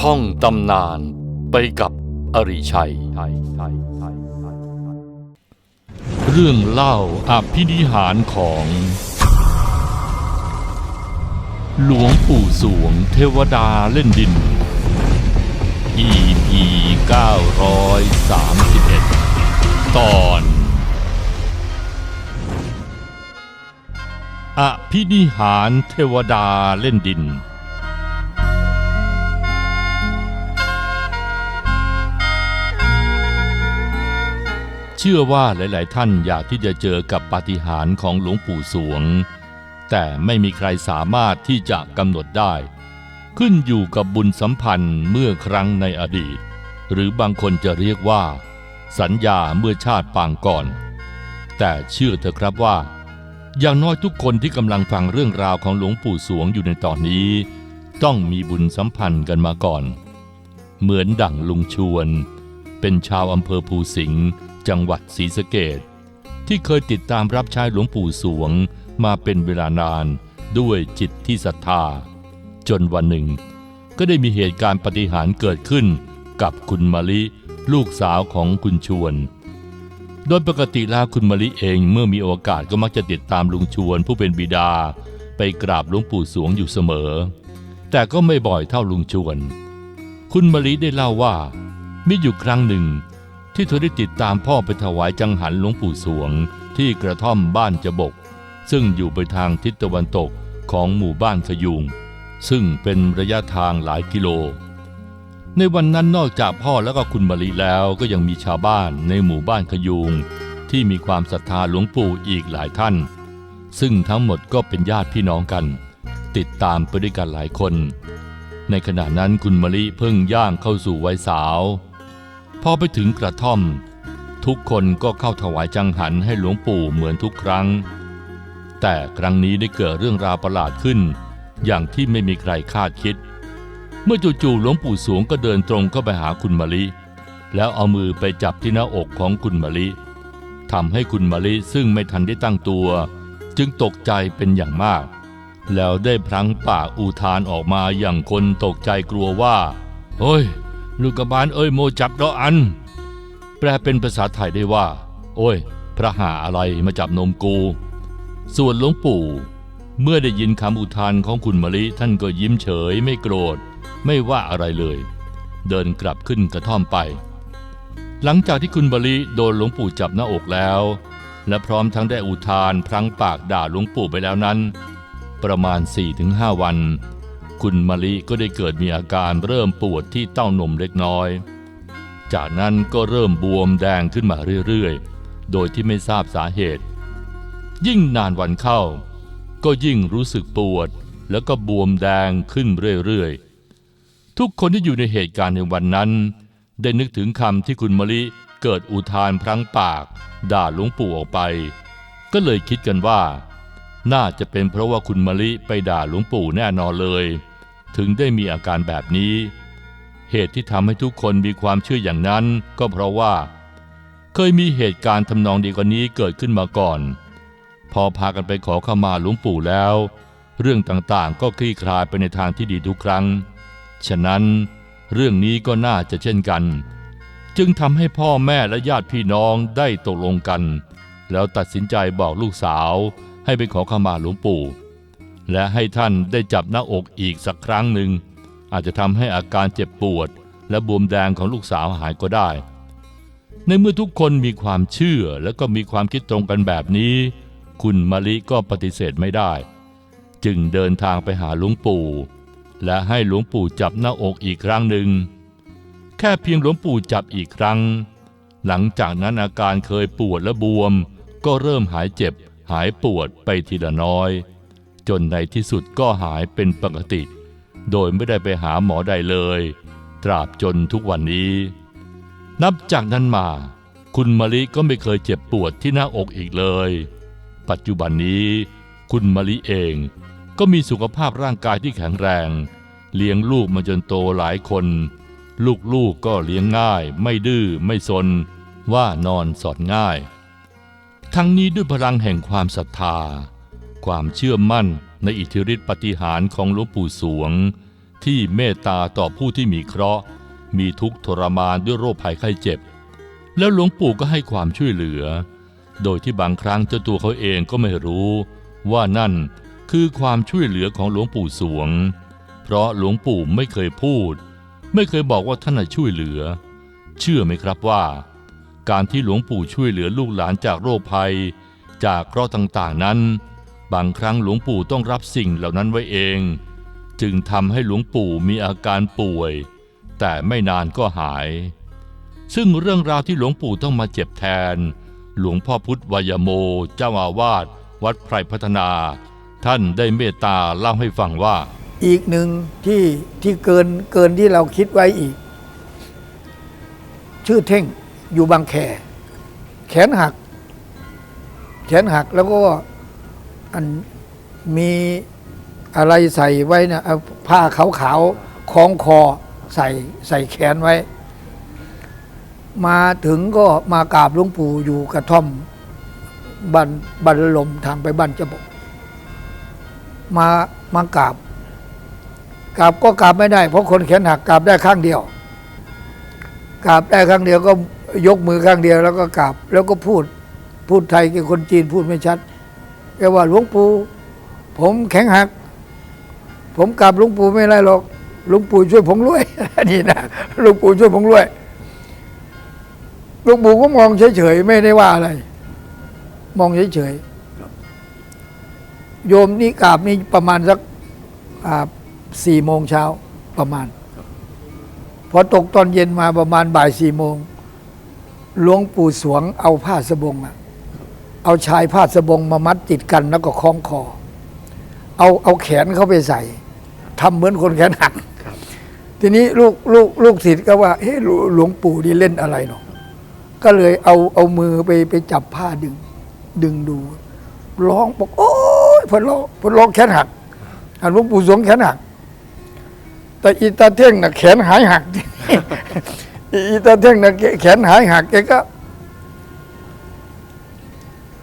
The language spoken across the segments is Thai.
ท่องตำนานไปกับอริชัย เรื่องเล่าอภินิหารของ หลวงปู่สวงเทวดาเล่นดิน EP 931 ตอน อภินิหารเทวดาเล่นดิน เชื่อว่าหลาย ๆ ท่านอยากที่จะเจอกับปาฏิหาริย์ของหลวงปู่สวง แต่ไม่มีใครสามารถที่จะกำหนดได้ ขึ้นอยู่กับบุญสัมพันธ์เมื่อครั้งในอดีต หรือบางคนจะเรียกว่า สัญญาเมื่อชาติปางก่อน แต่เชื่อเถอะครับว่า อย่างน้อยทุกคนที่กำลังฟังเรื่องราวของหลวงปู่สวงอยู่ในตอนนี้ ต้องมีบุญสัมพันธ์กันมาก่อน เหมือนดั่งลุงชวน เป็นชาวอำเภอภูสิงห์ จังหวัดศรีสะเกดที่เคยติดตามรับใช้หลวงปู่สวงมาเป็นเวลานานด้วยจิตที่ศรัทธา จนวันหนึ่ง ก็ได้มีเหตุการณ์ปฏิหารเกิดขึ้นกับคุณมะลิลูกสาวของคุณชวน โดยปกติแล้วคุณมะลิเองเมื่อมีโอกาสก็มักจะติดตามลุงชวนผู้เป็นบิดา ไปกราบหลวงปู่สวงอยู่เสมอ แต่ก็ไม่บ่อยเท่าลุงชวน คุณมะลิได้เล่าว่า มีอยู่ครั้งหนึ่ง ที่เธอได้ติดตามพ่อไปถวายจังหันหลวงปู่สวง ที่กระท่อมบ้านจบก ซึ่งอยู่ไปทางทิศตะวันตกของหมู่บ้านขยุง ซึ่งเป็นระยะทางหลายกิโล ในวันนั้นนอกจากพ่อแล้วก็คุณมะลิแล้วก็ยังมีชาวบ้านในหมู่บ้านขยุง ที่มีความศรัทธาหลวงปู่อีกหลายท่าน ซึ่งทั้งหมดก็เป็นญาติพี่น้องกัน ติดตามไปด้วยกันหลายคน ในขณะนั้นคุณมะลิเพิ่งย่างเข้าสู่วัยสาว พอไปถึงกระท่อม ทุกคนก็เข้าถวายจังหันให้หลวงปู่เหมือนทุกครั้ง แต่ครั้งนี้ได้เกิดเรื่องราวประหลาดขึ้น อย่างที่ไม่มีใครคาดคิด เมื่อจู่ๆหลวงปู่สวงก็เดินตรงเข้าไปหาคุณมะลิ แล้วเอามือไปจับที่หน้าอกของคุณมะลิทำให้คุณมะลิซึ่งไม่ทันได้ตั้งตัว จึงตกใจเป็นอย่างมาก แล้วได้พลั้งปากอุทานออกมาอย่างคนตกใจกลัวว่า เฮ้ย ลูกบาลเอ้ยโมจับดออัน แปลเป็นภาษาไทยได้ว่า โอ้ย พระหาอะไรมาจับนมกู ส่วนหลวงปู่ เมื่อได้ยินคำอุทานของคุณมะลิท่านก็ยิ้มเฉยไม่โกรธ ไม่ว่าอะไรเลย เดินกลับขึ้นกระท่อมไป หลังจากที่คุณมะลิโดนหลวงปู่จับหน้าอกแล้ว และพร้อมทั้งได้อุทานพลั้งปากด่าหลวงปู่ไปแล้วนั้น ประมาณ 4-5 วัน คุณมะลิก็ได้เกิดมีอาการเริ่มปวดที่เต้านมเล็กน้อย จากนั้นก็เริ่มบวมแดงขึ้นมาเรื่อยๆ โดยที่ไม่ทราบสาเหตุ ยิ่งนานวันเข้า ก็ยิ่งรู้สึกปวด แล้วก็บวมแดงขึ้นเรื่อยๆ ทุกคนที่อยู่ในเหตุการณ์ในวันนั้น ได้นึกถึงคำที่คุณมะลิเกิดอุทานพลั้งปาก ด่าหลวงปู่ออกไป ก็เลยคิดกันว่า น่าจะเป็นเพราะว่าคุณมะลิไปด่าหลวงปู่แน่นอนเลย ถึงได้มีอาการแบบนี้ เหตุที่ทำให้ทุกคนมีความเชื่ออย่างนั้น ก็เพราะว่า เคยมีเหตุการณ์ทำนองเดียวกันนี้เกิดขึ้นมาก่อน พอพากันไปขอขมาหลวงปู่แล้ว เรื่องต่างๆก็คลี่คลายไปในทางที่ดีทุกครั้ง ฉะนั้น เรื่องนี้ก็น่าจะเช่นกัน จึงทำให้พ่อแม่และญาติพี่น้องได้ตกลงกัน แล้วตัดสินใจบอกลูกสาวให้ไปขอขมาหลวงปู่ และให้ท่านได้จับหน้าอกอีกสักครั้งหนึ่ง อาจจะทำให้อาการเจ็บปวด และบวมแดงของลูกสาวหายก็ได้ ในเมื่อทุกคนมีความเชื่อและก็มีความคิดตรงกันแบบนี้ คุณมะลิก็ปฏิเสธไม่ได้ จึงเดินทางไปหาหลวงปู่ และให้หลวงปู่จับหน้าอกอีกครั้งหนึ่ง แค่เพียงหลวงปู่จับอีกครั้ง หลังจากนั้นอาการเคยปวดและบวม ก็เริ่มหายเจ็บหายปวดไปทีละน้อย จนในที่สุดก็หายเป็นปกติ โดยไม่ได้ไปหาหมอใดเลย ตราบจนทุกวันนี้ นับจากนั้นมา คุณมะลิก็ไม่เคยเจ็บปวดที่หน้าอกอีกเลย ปัจจุบันนี้ คุณมะลิเองก็มีสุขภาพร่างกายที่แข็งแรง เลี้ยงลูกมาจนโตหลายคน ลูกๆกก็เลี้ยงง่าย ไม่ดื้อไม่ซน ว่านอนสอนง่าย ทั้งนี้ด้วยพลังแห่งความศรัทธา ความเชื่อมั่นในอิทธิฤทธิปฏิหารของหลวงปู่สวง ที่เมตตาต่อผู้ที่มีเคราะห์ มีทุกข์ทรมานด้วยโรคภัยไข้เจ็บ แล้วหลวงปู่ก็ให้ความช่วยเหลือ โดยที่บางครั้งเจ้าตัวเขาเองก็ไม่รู้ ว่านั่นคือความช่วยเหลือของหลวงปู่สวง เพราะหลวงปู่ไม่เคยพูด ไม่เคยบอกว่าท่านช่วยเหลือ เชื่อไหมครับว่า การที่หลวงปู่ช่วยเหลือลูกหลานจากโรคภัย จากเคราะห์ต่างๆนั้น บางครั้งหลวงปู่ต้องรับสิ่งเหล่านั้นไว้เอง จึงทำให้หลวงปู่มีอาการป่วย แต่ไม่นานก็หาย ซึ่งเรื่องราวที่หลวงปู่ต้องมาเจ็บแทน หลวงพ่อพุทธวายโมเจ้าอาวาสวัดไพรพัฒนา ท่านได้เมตตาเล่าให้ฟังว่า อีกหนึ่งที่ที่เกินเกินที่เราคิดไว้อีก ชื่อเท่งอยู่บางแคแขนหัก แขนหักแล้วก็ อันมีอะไรใส่ไว้นะเอาผ้าขาวๆคล้องคอใส่ใส่แขนไว้ มาถึงก็มากราบหลวงปู่อยู่กระท่อมบันบันลมทางไปบ้านเจ้าบอกมามากราบกราบก็กราบไม่ได้ เพราะคนแขนหักกราบได้ข้างเดียวกราบได้ข้างเดียวก็ยกมือข้างเดียวแล้วก็กราบแล้วก็พูดพูดไทยกับคนจีนพูดไม่ชัด แกว่าหลวงปู่ผมแข็งหัก ผมกราบหลวงปู่ไม่ได้หรอกหลวงปู่ช่วยผมรวยนี่นะหลวงปู่ช่วยผมรวยหลวงปู่ก็มองเฉยๆไม่ได้ว่าอะไร มองเฉยๆโยมนี่กราบนี่ประมาณสักสี่โมงเช้าประมาณพอตกตอนเย็นมาประมาณบ่ายสี่โมงหลวงปู่สวงเอาผ้าสบงอะ เอาชายผ้าสบงมามัดติดกันแล้วก็คล้องคอ เอาเอาแขนเขาไปใส่ทำเหมือนคนแขนหักทีนี้ลูกลูกลูกศิษย์ก็ว่าเฮ้หลวงปู่นี่เล่นอะไรเนาะก็เลยเอาเอามือไปไปจับผ้าดึง ดึงดู ร้องบอกโอ้ยพนร้องพนร้องแขนหักอันหลวงปู่สวงแขนหัก แต่อีตาเท่งน่ะแขนหายหักอีตาเท่งน่ะแขนหายหักแกก็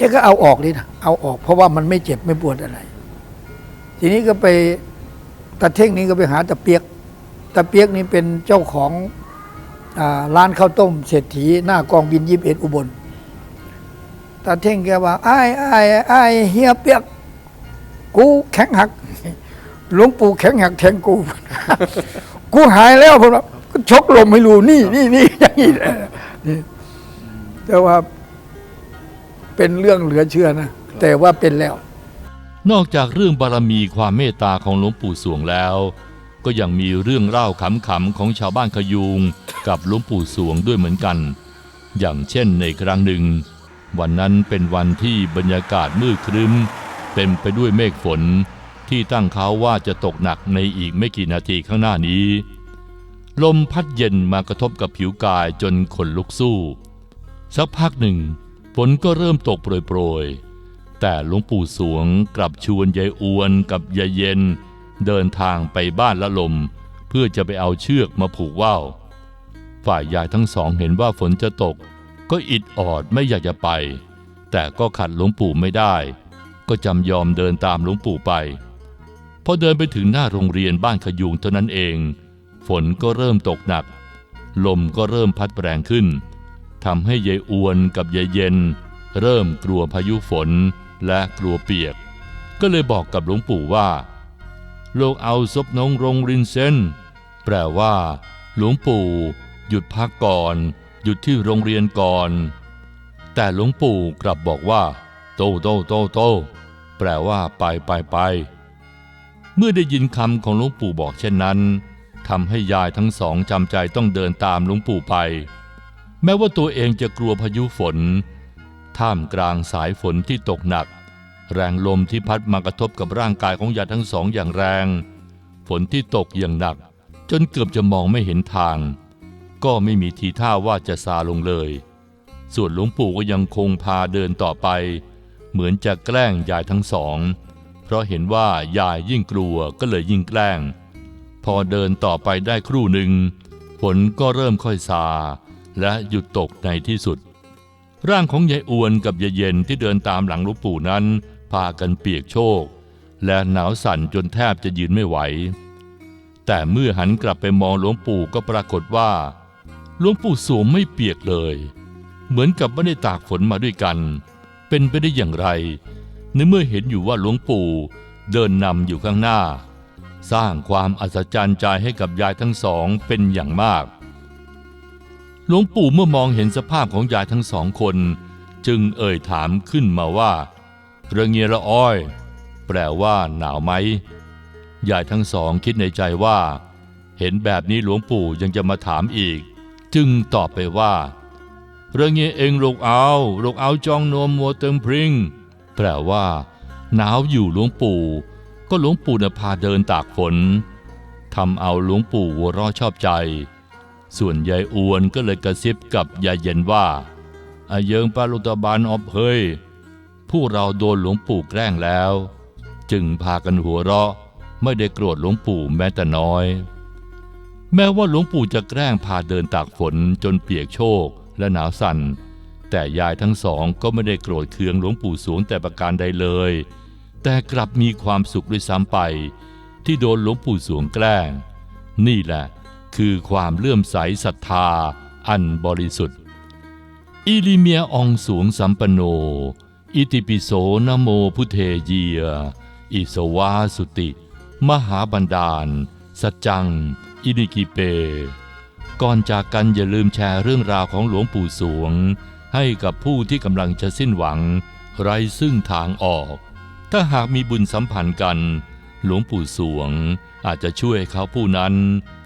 แกก็เอาออกเลยนะเอาออก เพราะว่ามันไม่เจ็บไม่ปวดอะไร ทีนี้ก็ไปตาเท่งนี้ก็ไปหาตาเปียกตาเปียกนี่เป็นเจ้าของอร้านข้าวต้ม เศรษฐีหน้ากองบินยิบเอ็ดอุบลตาเท่งแกว่าไอ้ไอ้ไอ้เฮียเปียก กูแข็งหักหลวงปู่แข็งหักแทงกู กูหายแล้วผมก็ชกลมให้รู้นี่นี่นี่อย่างนี้แหละนี่แต่ว่า เป็นเรื่องเหลือเชื่อนะ แต่ว่าเป็นแล้ว นอกจากเรื่องบารมีความเมตตาของหลวงปู่สวงแล้ว ก็ยังมีเรื่องเล่าขำๆของชาวบ้านขยูงกับหลวงปู่สวงด้วยเหมือนกัน อย่างเช่นในครั้งหนึ่ง วันนั้นเป็นวันที่บรรยากาศมืดครึ้ม เต็มไปด้วยเมฆฝนที่ตั้งเขาว่าจะตกหนักในอีกไม่กี่นาทีข้างหน้านี้ ลมพัดเย็นมากระทบกับผิวกายจนขนลุกสู้ สักพักหนึ่ง ฝนก็เริ่มตกโปรยๆ แต่หลวงปู่สวงกลับชวนยายอวนกับยายเย็น เดินทางไปบ้านละลม เพื่อจะไปเอาเชือกมาผูกว่าวฝ่ายยายทั้งสองเห็นว่าฝนจะตก ก็อิดออดไม่อยากจะไป แต่ก็ขัดหลวงปู่ไม่ได้ ก็จำยอมเดินตามหลวงปู่ไปพอเดินไปถึงหน้าโรงเรียนบ้านขยูงเท่านั้นเอง ฝนก็เริ่มตกหนัก ลมก็เริ่มพัดแรงขึ้น ทำให้ยายอวนกับยายเย็น เริ่มกลัวพายุฝนและกลัวเปียก ก็เลยบอกกับหลวงปู่ว่าโลกเอาซบนงรงรินเซนแปลว่า หลวงปู่ หยุดพักก่อน หยุดที่โรงเรียนก่อน แต่หลวงปู่กลับบอกว่า โตโตโตโตแปลว่าไปไปไป เมื่อได้ยินคำของหลวงปู่บอกเช่นนั้นทำให้ยายทั้งสองจำใจต้องเดินตามหลวงปู่ไป แม้ว่าตัวเองจะกลัวพายุฝน ท่ามกลางสายฝนที่ตกหนัก แรงลมที่พัดมากระทบกับร่างกายของยายทั้งสองอย่างแรง ฝนที่ตกอย่างหนัก จนเกือบจะมองไม่เห็นทาง ก็ไม่มีทีท่าว่าจะซาลงเลย ส่วนหลวงปู่ก็ยังคงพาเดินต่อไป เหมือนจะแกล้งยายทั้งสอง เพราะเห็นว่ายายยิ่งกลัวก็เลยยิ่งแกล้ง พอเดินต่อไปได้ครู่หนึ่งฝนก็เริ่มค่อยซา และหยุดตกในที่สุด ร่างของยายอวนกับยายเย็นที่เดินตามหลังหลวงปู่นั้น พากันเปียกโชก และหนาวสั่นจนแทบจะยืนไม่ไหว แต่เมื่อหันกลับไปมองหลวงปู่ก็ปรากฏว่าหลวงปู่สวงไม่เปียกเลย เหมือนกับไม่ได้ตากฝนมาด้วยกัน เป็นไปได้อย่างไร ในเมื่อเห็นอยู่ว่าหลวงปู่เดินนำอยู่ข้างหน้า สร้างความอัศจรรย์ใจให้กับยายทั้งสองเป็นอย่างมาก หลวงปู่เมื่อมองเห็นสภาพของยายทั้งสองคน จึงเอ่ยถามขึ้นมาว่าระเงียระอ้อย แปลว่าหนาวไหมยายทั้งสองคิดในใจว่า เห็นแบบนี้หลวงปู่ยังจะมาถามอีก จึงตอบไปว่าเรื่องนี้เองลูกเอาลูกเอาจองนวมมัวเติมพริงแปลว่า หนาวอยู่หลวงปู่ ก็หลวงปู่น่ะพาเดินตากฝนทำเอาหลวงปู่หัวรอชอบใจ ส่วนยายอวนก็เลยกระซิบกับยายเย็นว่าอาเยิงปาลุตบานอบเฮ้ยพวกเราโดนหลวงปู่แกล้งแล้ว จึงพากันหัวเราะไม่ได้โกรธหลวงปู่แม้แต่น้อย แม้ว่าหลวงปู่จะแกล้งพาเดินตากฝนจนเปียกโชกและหนาวสั่น แต่ยายทั้งสองก็ไม่ได้โกรธเคืองหลวงปู่สวงแต่ประการใดเลย แต่กลับมีความสุขด้วยซ้ำไป ที่โดนหลวงปู่สวงแกล้ง นี่แหละ คือความเลื่อมใสศรัทธาอันบริสุทธิ์ อิลิเมียองสวงสัมปโน อิติปิโสนโมพุเทเยีย อิสวาสุติ มหาบันดาล สัจจัง อินิกิเป ก่อนจากกันอย่าลืมแชร์เรื่องราวของหลวงปู่สวง ให้กับผู้ที่กำลังจะสิ้นหวัง ไร้ซึ่งทางออก ถ้าหากมีบุญสัมพันธ์กัน หลวงปู่สวงอาจจะช่วยเขาผู้นั้น